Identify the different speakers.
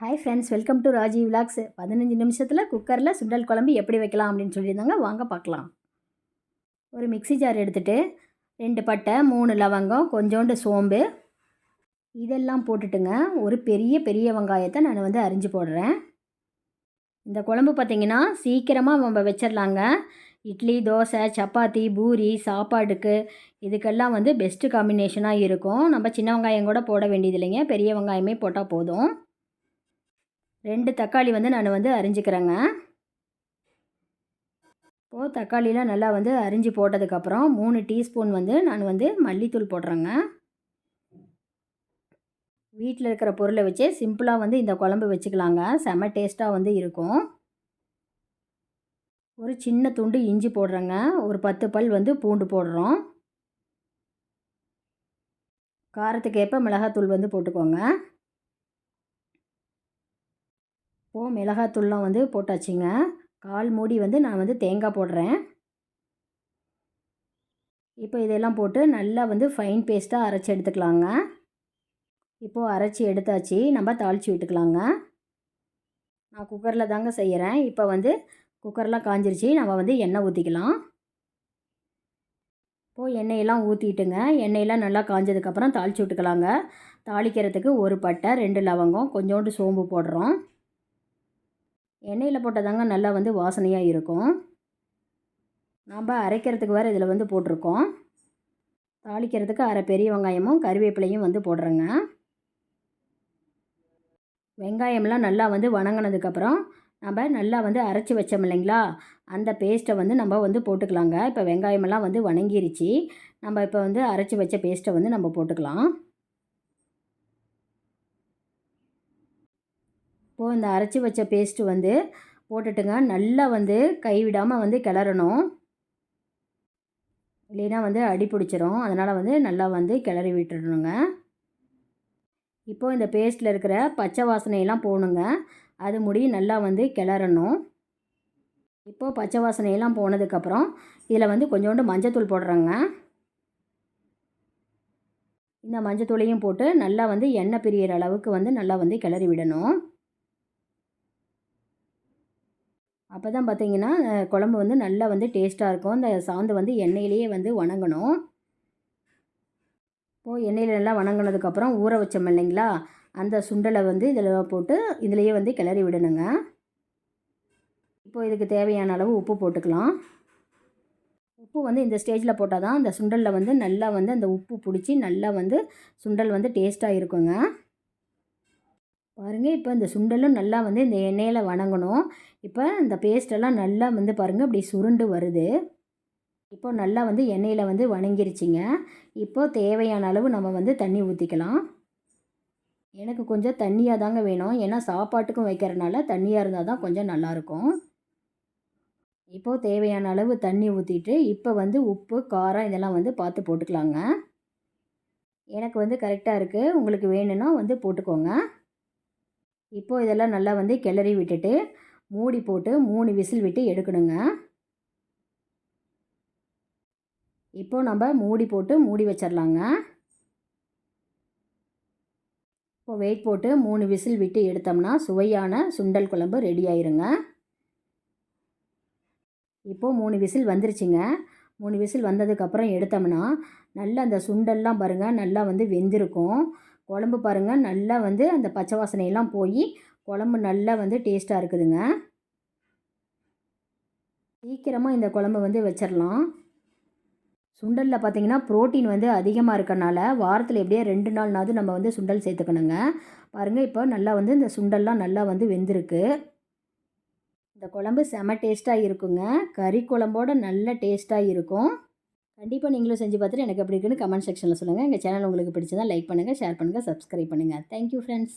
Speaker 1: Hi friends welcome to Raji vlogs பதினஞ்சு நிமிஷத்தில் குக்கரில் சுண்டல் குழம்பு எப்படி வைக்கலாம் அப்படின்னு சொல்லியிருந்தாங்க. வாங்க பார்க்கலாம். ஒரு மிக்ஸி ஜார் எடுத்துகிட்டு ரெண்டு பட்டை மூணு லவங்கம் கொஞ்சோண்டு சோம்பு. இதெல்லாம் போட்டுட்டுங்க. ஒரு பெரிய பெரிய வெங்காயத்தை நான் வந்து அரிஞ்சு போடுறேன். இந்த குழம்பு பார்த்திங்கன்னா சீக்கிரமாக நம்ம வச்சிடலாங்க. இட்லி தோசை சப்பாத்தி பூரி சாப்பாடுக்கு இதுக்கெல்லாம் வந்து பெஸ்ட்டு காம்பினேஷனாக இருக்கும். நம்ம சின்ன வெங்காயம் கூட போட வேண்டியது இல்லைங்க பெரிய வெங்காயமே போட்டால் போதும். ரெண்டு தக்காளி வந்து நான் வந்து அரிஞ்சிக்கிறேங்க. இப்போது தக்காளிலாம் நல்லா வந்து அரிஞ்சு போட்டதுக்கப்புறம் மூணு டீஸ்பூன் வந்து நான் வந்து மல்லித்தூள் போடுறேங்க. வீட்டில் இருக்கிற பொருளை வச்சே சிம்பிளாக வந்து இந்த குழம்பு வச்சுக்கலாங்க. செம டேஸ்ட்டாக வந்து இருக்கும். ஒரு சின்ன துண்டு இஞ்சி போடுறேங்க. ஒரு பத்து பல் வந்து பூண்டு போடுறோம். காரத்துக்கு ஏற்ப மிளகாத்தூள் வந்து போட்டுக்கோங்க. இப்போது மிளகாத்தூள்லாம் வந்து போட்டாச்சுங்க. கால் மூடி வந்து நான் வந்து தேங்காய் போடுறேன். இப்போ இதெல்லாம் போட்டு நல்லா வந்து ஃபைன் பேஸ்ட்டாக அரைச்சி எடுத்துக்கலாங்க. இப்போது அரைச்சி எடுத்தாச்சு. நம்ம தாளித்து விட்டுக்கலாங்க. நான் குக்கரில் தாங்க செய்கிறேன் இப்போ வந்து குக்கர்லாம் காஞ்சிருச்சு. நம்ம வந்து எண்ணெய் ஊற்றிக்கலாம் இப்போது எண்ணெயெல்லாம் ஊற்றிட்டுங்க எண்ணெயெல்லாம் நல்லா காஞ்சதுக்கப்புறம் தாளித்து விட்டுக்கலாங்க. தாளிக்கிறதுக்கு ஒரு பட்டை ரெண்டு லவங்கம் கொஞ்சோண்டு சோம்பு போடுறோம். எண்ணெயில் போட்டதாங்க நல்லா வந்து வாசனையாக இருக்கும். நாம் அரைக்கிறதுக்கு வேறு இதில் வந்து போட்டிருக்கோம். தாளிக்கிறதுக்கு அரை பெரிய வெங்காயமும் கருவேப்பிலையும் வந்து போடுறேங்க. வெங்காயம்லாம் நல்லா வந்து வணங்கினதுக்கப்புறம் நம்ம நல்லா வந்து அரைச்சி வச்சோம் இல்லைங்களா? அந்த பேஸ்ட்டை வந்து நம்ம வந்து போட்டுக்கலாங்க. இப்போ வெங்காயமெல்லாம் வந்து வணங்கிருச்சு. நம்ம இப்போ வந்து அரைச்சி வச்ச பேஸ்ட்டை வந்து நம்ம போட்டுக்கலாம். இப்போது இந்த அரைச்சி வச்ச பேஸ்ட்டு வந்து போட்டுட்டுங்க. நல்லா வந்து கைவிடாமல் வந்து கிளறணும். இல்லைன்னா வந்து அடி பிடிச்சிரும். அதனால் வந்து நல்லா வந்து கிளறி விட்டுடணுங்க இப்போது இந்த பேஸ்ட்டில் இருக்கிற பச்சை வாசனையெல்லாம் போகணுங்க. அது முடி நல்லா வந்து கிளறணும். இப்போது பச்சை வாசனையெல்லாம் போனதுக்கப்புறம் இதில் வந்து கொஞ்சோண்டு மஞ்சத்தூள் போடுறேங்க. இந்த மஞ்சத்தூளையும் போட்டு நல்லா வந்து எண்ணெய் பிரியற அளவுக்கு வந்து நல்லா வந்து கிளறி விடணும். அப்போ தான் பார்த்தீங்கன்னா குழம்பு வந்து நல்லா வந்து டேஸ்ட்டாக இருக்கும். அந்த சாந்து வந்து எண்ணெயிலேயே வந்து வணங்கணும். இப்போது எண்ணெயில் நல்லா வணங்கினதுக்கப்புறம் ஊற வச்சோம் இல்லைங்களா? அந்த சுண்டலை வந்து இதில் போட்டு இதிலையே வந்து கிளறி விடணுங்க. இப்போது இதுக்கு தேவையான அளவு உப்பு போட்டுக்கலாம். உப்பு வந்து இந்த ஸ்டேஜில் போட்டால் தான் அந்த சுண்டலில் வந்து நல்லா வந்து அந்த உப்பு பிடிச்சி நல்லா வந்து சுண்டல் வந்து டேஸ்ட்டாக இருக்குங்க. பாருங்கள் இப்போ இந்த சுண்டலும் நல்லா வந்து இந்த எண்ணெயில் வணங்கணும். இப்போ இந்த பேஸ்டெல்லாம் நல்லா வந்து பாருங்கள் அப்படி சுருண்டு வருது. இப்போ நல்லா வந்து எண்ணெயில் வந்து வணங்கிருச்சிங்க. இப்போது தேவையான அளவு நம்ம வந்து தண்ணி ஊற்றிக்கலாம் எனக்கு கொஞ்சம் தண்ணியாக தாங்க வேணும். ஏன்னா சாப்பாட்டுக்கும் வைக்கிறனால தண்ணியாக இருந்தால் தான் கொஞ்சம் நல்லாயிருக்கும். இப்போது தேவையான அளவு தண்ணி ஊற்றிட்டு இப்போ வந்து உப்பு காரம் இதெல்லாம் வந்து பார்த்து போட்டுக்கலாங்க. எனக்கு வந்து கரெக்டாக இருக்குது உங்களுக்கு வேணும்னா வந்து போட்டுக்கோங்க. இப்போது இதெல்லாம் நல்லா வந்து கிளறி விட்டுட்டு மூடி போட்டு மூணு விசில் விட்டு எடுக்கணுங்க. இப்போது நம்ம மூடி போட்டு மூடி வச்சிடலாங்க இப்போ வெயிட் போட்டு மூணு விசில் விட்டு எடுத்தோம்னா சுவையான சுண்டல் குழம்பு ரெடி ஆயிருங்க. இப்போது மூணு விசில் வந்துருச்சுங்க. மூணு விசில் வந்ததுக்கப்புறம் எடுத்தோம்னா நல்லா அந்த சுண்டல்லாம் பாருங்கள் நல்லா வந்து வெந்திருக்கும். குழம்பு பாருங்கள் நல்லா வந்து அந்த பச்சை வாசனையெல்லாம் போய் குழம்பு நல்லா வந்து டேஸ்ட்டாக இருக்குதுங்க. சீக்கிரமாக இந்த குழம்பு வந்து வச்சிடலாம் சுண்டலில் பார்த்திங்கன்னா ப்ரோட்டீன் வந்து அதிகமாக இருக்கனால வாரத்தில் எப்படியே ரெண்டு நாள்னாவது நம்ம வந்து சுண்டல் சேர்த்துக்கணுங்க. பாருங்கள் இப்போ நல்லா வந்து இந்த சுண்டல்லாம் நல்லா வந்து வெந்திருக்கு. இந்த குழம்பு செம டேஸ்ட்டாக இருக்குங்க. கறி குழம்போட நல்ல டேஸ்ட்டாக இருக்கும். கண்டிப்பாக நீங்களும் செஞ்சு பார்த்துட்டு எனக்கு எப்படி இருக்குன்னு கமெண்ட் செக்ஷனில் சொல்லுங்கள் எங்கள் சேனல் உங்களுக்கு பிடிச்சதா லைக் பண்ணுங்கள் ஷேர் பண்ணுங்கள் சப்ஸ்கிரைப் பண்ணுங்கள் தேங்க்யூ ஃப்ரெண்ட்ஸ்